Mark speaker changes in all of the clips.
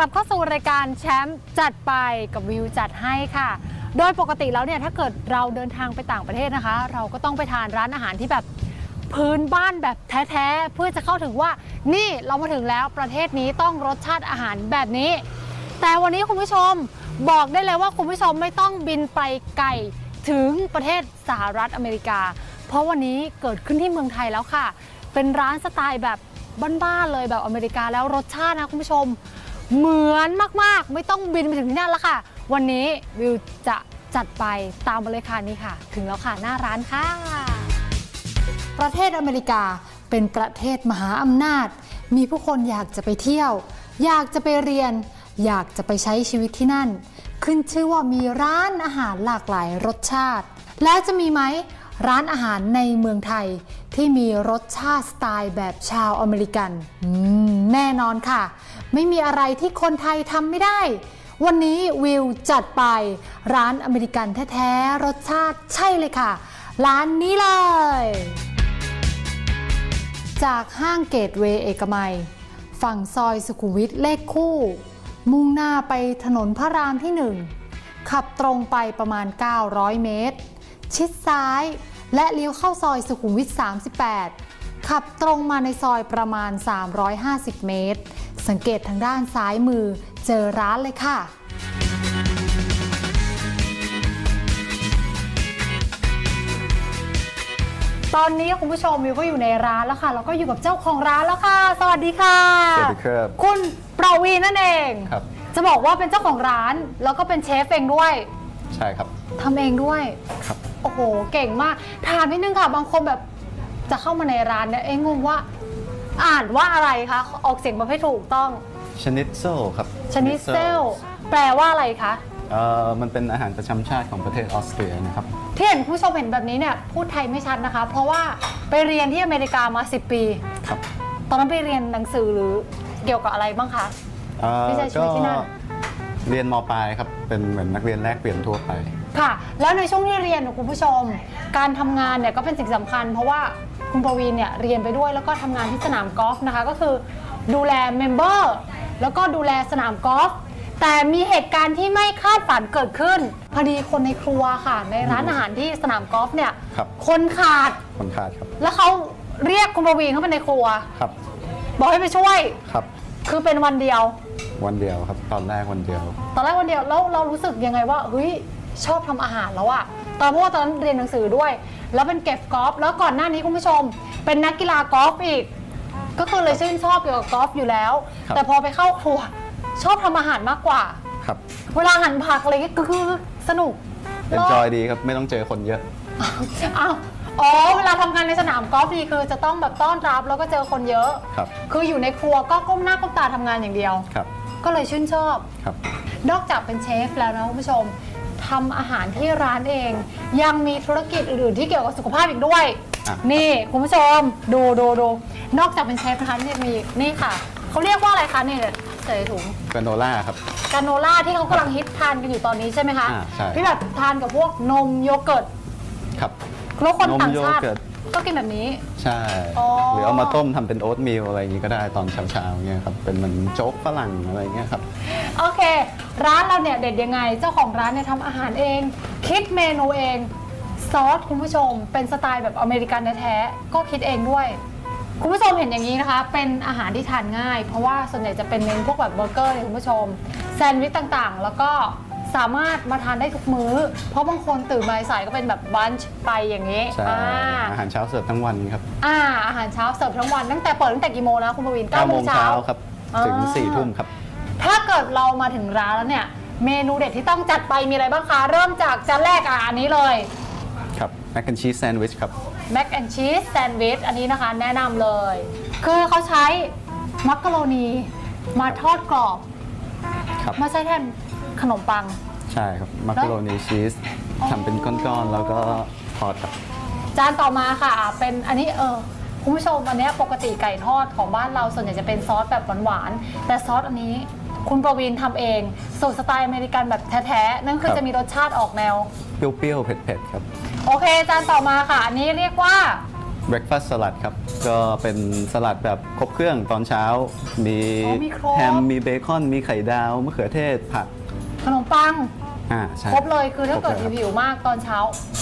Speaker 1: กลับเข้าสู่รายการแชมป์จัดไปกับวิวจัดให้ค่ะ โดยปกติแล้วเนี่ยถ้าเกิดเราเดินทางไปต่างประเทศนะคะ เราก็ต้องไปทานร้านอาหารที่แบบพื้นบ้านแบบแท้ๆ เพื่อจะเข้าถึงว่านี่เรามาถึงแล้วประเทศนี้ต้องรสชาติอาหารแบบนี้ แต่วันนี้คุณผู้ชมบอกได้เลยว่าคุณผู้ชมไม่ต้องบินไปไกลถึงประเทศสหรัฐอเมริกา เพราะวันนี้เกิดขึ้นที่เมืองไทยแล้วค่ะ เป็นร้านสไตล์แบบบ้านๆเลยแบบอเมริกาแล้วรสชาตินะคุณผู้ชม เหมือนมากๆ ไม่ต้องบินไปถึงที่นั่นแล้วค่ะ วันนี้วิวจะจัดไปตามมาเลยค่ะนี่ค่ะ ถึงแล้วค่ะหน้าร้านค่ะ ประเทศอเมริกาเป็นประเทศมหาอำนาจ มีผู้คนอยากจะไปเที่ยว อยากจะไปเรียน อยากจะไปใช้ชีวิตที่นั่น ขึ้นชื่อว่ามีร้านอาหารหลากหลายรสชาติ และจะมีไหมร้านอาหารในเมืองไทยที่มีรสชาติสไตล์แบบชาวอเมริกันแน่นอนค่ะ ไม่มีอะไรที่คนไทยทำไม่ได้ วันนี้วิวจัดไปร้านอเมริกันแท้ๆ รสชาติใช่เลยค่ะ ร้านนี้เลย จากห้างเกตเวย์เอกมัย ฝั่งซอยสุขุมวิทเลขคู่ มุ่งหน้าไปถนนพระรามที่1ขับตรงไปประมาณ 900 เมตร ชิดซ้ายและเลี้ยวเข้าซอยสุขุมวิท 38 ขับตรงมาในซอยประมาณ 350 เมตร สังเกตทางด้านซ้ายมือเจอร้านเลยค่ะ ตอนนี้คุณผู้ชมวิวก็อยู่ในร้านแล้วค่ะ แล้วก็อยู่กับเจ้าของร้านแล้วค่ะ สวัสดีค่ะ
Speaker 2: สวัสดีครับ
Speaker 1: คุณประวีณนั่นเอง
Speaker 2: ครับ
Speaker 1: จะบอกว่าเป็นเจ้าของร้าน แล้วก็เป็นเชฟเองด้วย
Speaker 2: ใช่ครับ
Speaker 1: ทำเองด้วย
Speaker 2: ครับ
Speaker 1: โอ้โห เก่งมาก ถามนิดนึงค่ะ บางคนแบบจะเข้ามาในร้านเนี่ยเอ้งงว่า อ่านว่าอะไรคะ ออกเสียงมาให้ถูกต้อง
Speaker 2: ชนิดเซลครับ
Speaker 1: ชนิดเซลแปลว่าอะไรคะ
Speaker 2: เอ่อมันเป็นอาหารประจำชาติของประเทศออสเตรียนะครับ
Speaker 1: ที่เห็นคุณผู้ชมเห็นแบบนี้เนี่ยพูดไทยไม่ชัดนะคะ เพราะว่าไปเรียนที่อเมริกามา 10 ปี
Speaker 2: ครับ
Speaker 1: ตอนนั้นไปเรียนหนังสือหรือเกี่ยวกับอะไรบ้างคะ
Speaker 2: เอ่อ
Speaker 1: ที่ใช้ชีวิตที่นั่น
Speaker 2: เรียนมปลายครับ เป็นเหมือนนักเรียนแลกเปลี่ยนทั่วไป
Speaker 1: ค่ะ แล้วในช่วงที่เรียนเนี่ยคุณผู้ชม การทำงานเนี่ยก็เป็นสิ่งสำคัญ เพราะว่า คุณประวีนเนี่ยเรียนไปด้วยแล้วก็ทำงานที่สนามกอล์ฟนะคะ ก็คือดูแลเมมเบอร์แล้วก็ดูแลสนามกอล์ฟแต่มีเหตุการณ์ที่ไม่คาดฝันเกิดขึ้น พอดีคนในครัวค่ะ ในร้านอาหารที่สนามกอล์ฟเนี่ย
Speaker 2: ครับ
Speaker 1: คนขาด
Speaker 2: คนขาดครับ
Speaker 1: แล้วเขาเรียกคุณประวีนเข้าไปในครัว
Speaker 2: ครับ
Speaker 1: บอกให้ไปช่วย
Speaker 2: ครับ
Speaker 1: คือเป็นวันเดียว
Speaker 2: วันเดียวครับ ตอนแรกวันเดียว
Speaker 1: ตอนแรกวันเดียวแล้วเรารู้สึกยังไงว่าเฮ้ยชอบทำอาหารแล้วอะ ตอนเพราะว่าตอนนั้นเรียนหนังสือด้วย แล้วเป็นเก็บกอล์ฟแล้วก่อนหน้านี้คุณผู้ชม เป็นนักกีฬากอล์ฟอีก ก็คือเลยชื่นชอบเกี่ยวกับกอล์ฟอยู่แล้ว
Speaker 2: ครับ
Speaker 1: แต่พอไปเข้าครัวชอบทำอาหารมากกว่า
Speaker 2: ครับ
Speaker 1: เวลาหั่นผักอะไรเงี้ยก็คือสนุก
Speaker 2: เอนจอยดีครับไม่ต้องเจอคนเยอะ
Speaker 1: อ้าวอ๋อเวลาทำงานในสนามกอล์ฟนี่คือจะต้องแบบต้อนรับแล้วก็เจอคนเยอะ
Speaker 2: ครับ
Speaker 1: คืออยู่ในครัวก็ก้มหน้าก้มตาทำงานอย่างเดียว
Speaker 2: ครับ
Speaker 1: ก็เลยชื่นชอบ
Speaker 2: ครับ
Speaker 1: นอกจากเป็นเชฟแล้วนะคุณผู้ชม ทำอาหารที่ร้านเอง ยังมีธุรกิจอื่นๆที่เกี่ยวกับสุขภาพอีกด้วย
Speaker 2: อะ
Speaker 1: นี่คุณผู้ชมดูดูดูนอกจากเป็นเชฟนะคะนี่มีนี่ค่ะเขาเรียกว่าอะไรคะนี่ใส่ถุง
Speaker 2: กราโนล่าครับ
Speaker 1: กราโนล่าที่เขากำลังฮิตทานกันอยู่ตอนนี้ใช่ไหมคะ
Speaker 2: อ่าใช่
Speaker 1: ที่แบบทานกับพวกนมโยเกิร์ต
Speaker 2: ครับ
Speaker 1: แล้วคน
Speaker 2: นม
Speaker 1: ต่างชาติ
Speaker 2: โยเกิร์ต
Speaker 1: ก็กินแบบนี้
Speaker 2: ใช่
Speaker 1: อ๋อ
Speaker 2: หรือเอามาต้มทำเป็นโอ๊ตมิลอะไรอย่างนี้ก็ได้ตอนเช้าๆเงี้ยครับเป็นเหมือนโจ๊กฝรั่งอะไรอย่างเงี้ยครับ
Speaker 1: โอเค ร้านเราเนี่ยเด็ดยังไง เจ้าของร้านเนี่ยทำอาหารเอง คิดเมนูเอง ซอสคุณผู้ชม เป็นสไตล์แบบอเมริกันแท้ๆก็คิดเองด้วย คุณผู้ชมเห็นอย่างนี้นะคะ เป็นอาหารที่ทานง่าย เพราะว่าส่วนใหญ่จะเป็นเน้นพวกแบบเบอร์เกอร์เนี่ยคุณผู้ชม แซนด์วิชต่างๆ แล้วก็ สามารถมาทานได้ทุกมื้อ เพราะบางคนตื่นมาสายก็เป็นแบบบันช์ไปอย่างนี้
Speaker 2: ใช่
Speaker 1: อ่า
Speaker 2: อาหารเช้าเสิร์ฟทั้งวันครับ
Speaker 1: อ่าอาหารเช้าเสิร์ฟทั้งวันตั้งแต่เปิดตั้งแต่กี่โมงนะคุณประวิน
Speaker 2: 9โมงเช้าครับถึง
Speaker 1: อ่า
Speaker 2: 4ทุ่มครับ
Speaker 1: ถ้าเกิดเรามาถึงร้านแล้วเนี่ย เมนูเด็ดที่ต้องจัดไปมีอะไรบ้างคะ เริ่มจากจานแรกอะอันนี้เลย
Speaker 2: ครับแมคแอนชีสแซนด์วิชครับ
Speaker 1: แม็กแอนชีสแซนด์วิชอันนี้นะคะแนะนำเลย คือเขาใช้มักกะโรนีมาทอดกรอบ
Speaker 2: ครับ
Speaker 1: มาใช้แทน ขนมปัง
Speaker 2: ใช่ครับมักกะโรนีชีส
Speaker 1: อ๋อ
Speaker 2: ทำเป็นก้อนๆ แล้วก็ทอดครับ
Speaker 1: จานต่อมาค่ะ เป็นอันนี้เออคุณผู้ชมอันเนี้ยปกติไก่ทอดของบ้านเราส่วนใหญ่จะเป็นซอสแบบหวานๆแต่ซอสอันนี้คุณประวินทำเองสูตรสไตล์อเมริกันแบบแท้ๆนั่นคือ
Speaker 2: ครับ
Speaker 1: จะมีรสชาติออกแนว
Speaker 2: เปรี้ยวๆ เผ็ดๆ ครับ
Speaker 1: โอเค จานต่อมาค่ะ อันนี้เรียกว่า
Speaker 2: breakfast สลัดครับ ก็เป็นสลัดแบบครบเครื่องตอนเช้า มี
Speaker 1: อ๋อมีครบ
Speaker 2: แฮม มีเบคอน มีไข่ดาว มะเขือเทศ ผัก
Speaker 1: ขนมปัง
Speaker 2: อ่าใช่
Speaker 1: ครบเลยคือถ้าเกิด
Speaker 2: ครบลย
Speaker 1: หิวๆมากตอนเช้า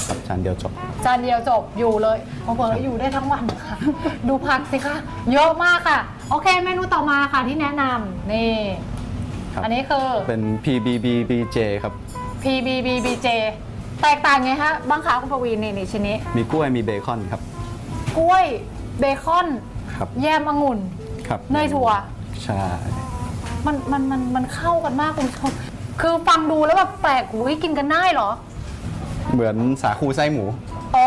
Speaker 2: ครับจานเดียวจบ
Speaker 1: จานเดียวจบอยู่เลยเผลอๆอยู่ได้ทั้งวันค่ะ ดูผักสิคะเยอะมากค่ะ โอเคเมนูต่อมาค่ะที่แนะนำนี่
Speaker 2: ครับ
Speaker 1: อันนี้คือ
Speaker 2: เป็น PBBBJ ครับ
Speaker 1: PBBBJ แตกต่างไงฮะบ้างคะคุณปวีนนี่นี่ชิ้นนี้
Speaker 2: มีกล้วยมีเบคอนครับ
Speaker 1: กล้วยเบคอน
Speaker 2: ครับ
Speaker 1: แยมองุ่น
Speaker 2: ครับ
Speaker 1: เนยถั่ว
Speaker 2: ใช่
Speaker 1: มันมันมันมันเข้ากันมากคุณผู้ชม คือฟังดูแล้วแบบแปลกอุ้ยกินกันได้เหรอ
Speaker 2: เหมือนสาคูไส้หมู
Speaker 1: อ๋อ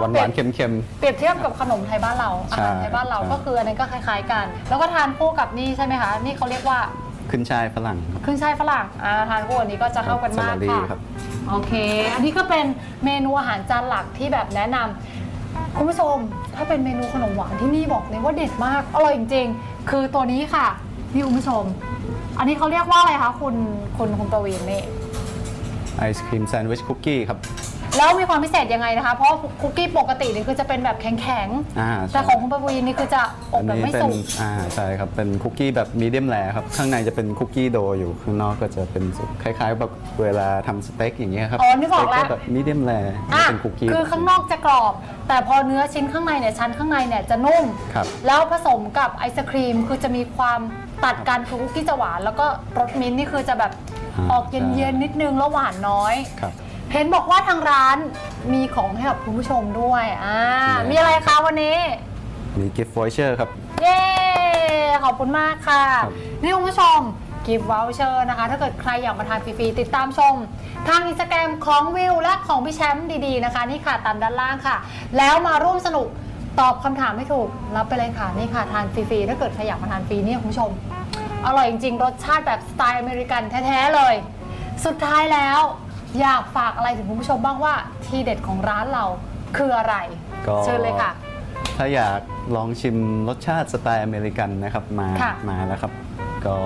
Speaker 2: หวานห
Speaker 1: เปรี
Speaker 2: วายน
Speaker 1: บ
Speaker 2: เค็มเค็ม
Speaker 1: เปรียบเทียบกับขนมไทยบ้านเราอา
Speaker 2: ใช่
Speaker 1: หารไทยบ้านเรา
Speaker 2: ใช่
Speaker 1: ก็คืออันนั้นก็คล้ายๆกัน แล้วก็ทานคู่กับนี่ใช่ไหมคะ นี่เขาเรียกว่า
Speaker 2: ๆขึ้นช่ายฝรั่งครับ
Speaker 1: ขึ้นช่ายฝรั่งอ่าทานคู่อันนี้ก็จะเข้ากันมาก
Speaker 2: สลัด
Speaker 1: ค่ะ
Speaker 2: ครับ
Speaker 1: โอเค อันนี้ก็เป็นเมนูอาหารจานหลักที่แบบแนะนำคุณผู้ชมถ้าเป็นเมนูขนมหวานที่นี่บอกเลยว่าเด็ดมากอร่อยจริงๆ คือตัวนี้ค่ะนี่คุณผู้ชม อันนี้เขาเรียกว่าอะไรคะคุณคุณคุณประวีนนี่
Speaker 2: ไอศครีมแซนด์วิชคุกกี้ครับ
Speaker 1: แล้วมีความพิเศษยังไงนะคะ เพราะคุกกี้ปกตินี่คือจะเป็นแบบแข็ง
Speaker 2: อ่า
Speaker 1: ๆ
Speaker 2: ใช่
Speaker 1: แต่ของคุณประวีนนี่คือจะอบแบบไม่
Speaker 2: เป็
Speaker 1: สุ
Speaker 2: น
Speaker 1: ก
Speaker 2: อ่าใช่ครับเป็นคุกกี้แบบมีเดียมแรครับข้างในจะเป็นคุกกี้โดอยู่ข้างนอกก็จะเป็นสุกคล้ายๆแบบเวลาทำสเต็กอย่างเงี้ยครับ
Speaker 1: อ๋อนึกออกแล้ว
Speaker 2: สเแบบมีเดียมแร
Speaker 1: อะ
Speaker 2: เป็นคุกกี้
Speaker 1: คือข้างนอกจะกรอบ แต่พอเนื้อชิ้นข้างในเนี่ยชั้นข้างในเนี่ยจะนุ่ม
Speaker 2: ครับ
Speaker 1: แล้วผสมกับไอศครีมคือจะมีความ ตัดกันคือคุกกี้จะหวานแล้วก็รสมิ้นท์นี่คือจะแบบ
Speaker 2: อ่า
Speaker 1: ออกเย็นๆนิดนึงแล้วหวานน้อย
Speaker 2: ครับ
Speaker 1: เห็นบอกว่าทางร้านมีของให้กับคุณผู้ชมด้วยอ่า
Speaker 2: มี
Speaker 1: มีอะไรคะวันนี้
Speaker 2: มีกิฟต์วอเชอร์ครับ
Speaker 1: เย้ ขอบคุณมากค่ะ
Speaker 2: ครับ
Speaker 1: นี่คุณผู้ชมกิฟต์วอลเชอร์นะคะ ถ้าเกิดใครอยากมาทานฟรีๆติดตามชม ทางอินสตาแกรมของวิวและของพี่แชมป์ดีๆนะคะ นี่ค่ะตามด้านล่างค่ะ แล้วมาร่วมสนุก ตอบคำถามให้ถูก รับไปเลยค่ะ นี่ค่ะ ทานฟรี ๆ ถ้าเกิดใครอยากมาทานฟรีเนี่ยคุณผู้ชม อร่อยจริง ๆ รสชาติแบบสไตล์อเมริกันแท้ ๆ เลย สุดท้ายแล้ว อยากฝากอะไรถึงคุณผู้ชมบ้างว่าทีเด็ดของร้านเราคืออะไร
Speaker 2: ก็
Speaker 1: เชิญเลยค่ะ
Speaker 2: ถ้าอยากลองชิมรสชาติสไตล์อเมริกันนะครับมา
Speaker 1: ค่ะ
Speaker 2: มาแล้วครับ ก็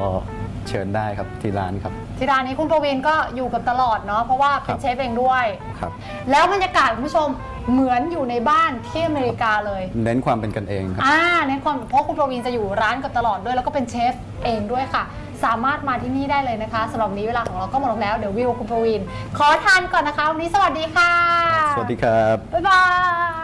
Speaker 2: เชิญได้ครับที่ร้านครับ
Speaker 1: ที่ร้านนี้คุณประวินก็อยู่กับตลอดเนาะเพราะว่าเป็
Speaker 2: ครั
Speaker 1: น
Speaker 2: บ
Speaker 1: เชฟเองด้วย
Speaker 2: ครับ
Speaker 1: แล้วบรรยากาศคุณผู้ชม เหมือนอยู่ในบ้านที่อเมริกาเลย
Speaker 2: เน้นความเป็นกันเองครับ
Speaker 1: อ่าเน้นความเพราะคุณประวินจะอยู่ร้านกับตลอดด้วยแล้วก็เป็นเชฟเองด้วยค่ะ สามารถมาที่นี่ได้เลยนะคะสำหรับวันนี้เวลาของเราก็หมดลงแล้วเดี๋ยววิวกับคุณประวิน ขอทานก่อนนะคะวันนี้สวัสดีค่ะ
Speaker 2: สวัสดีครับ
Speaker 1: บ๊ายบาย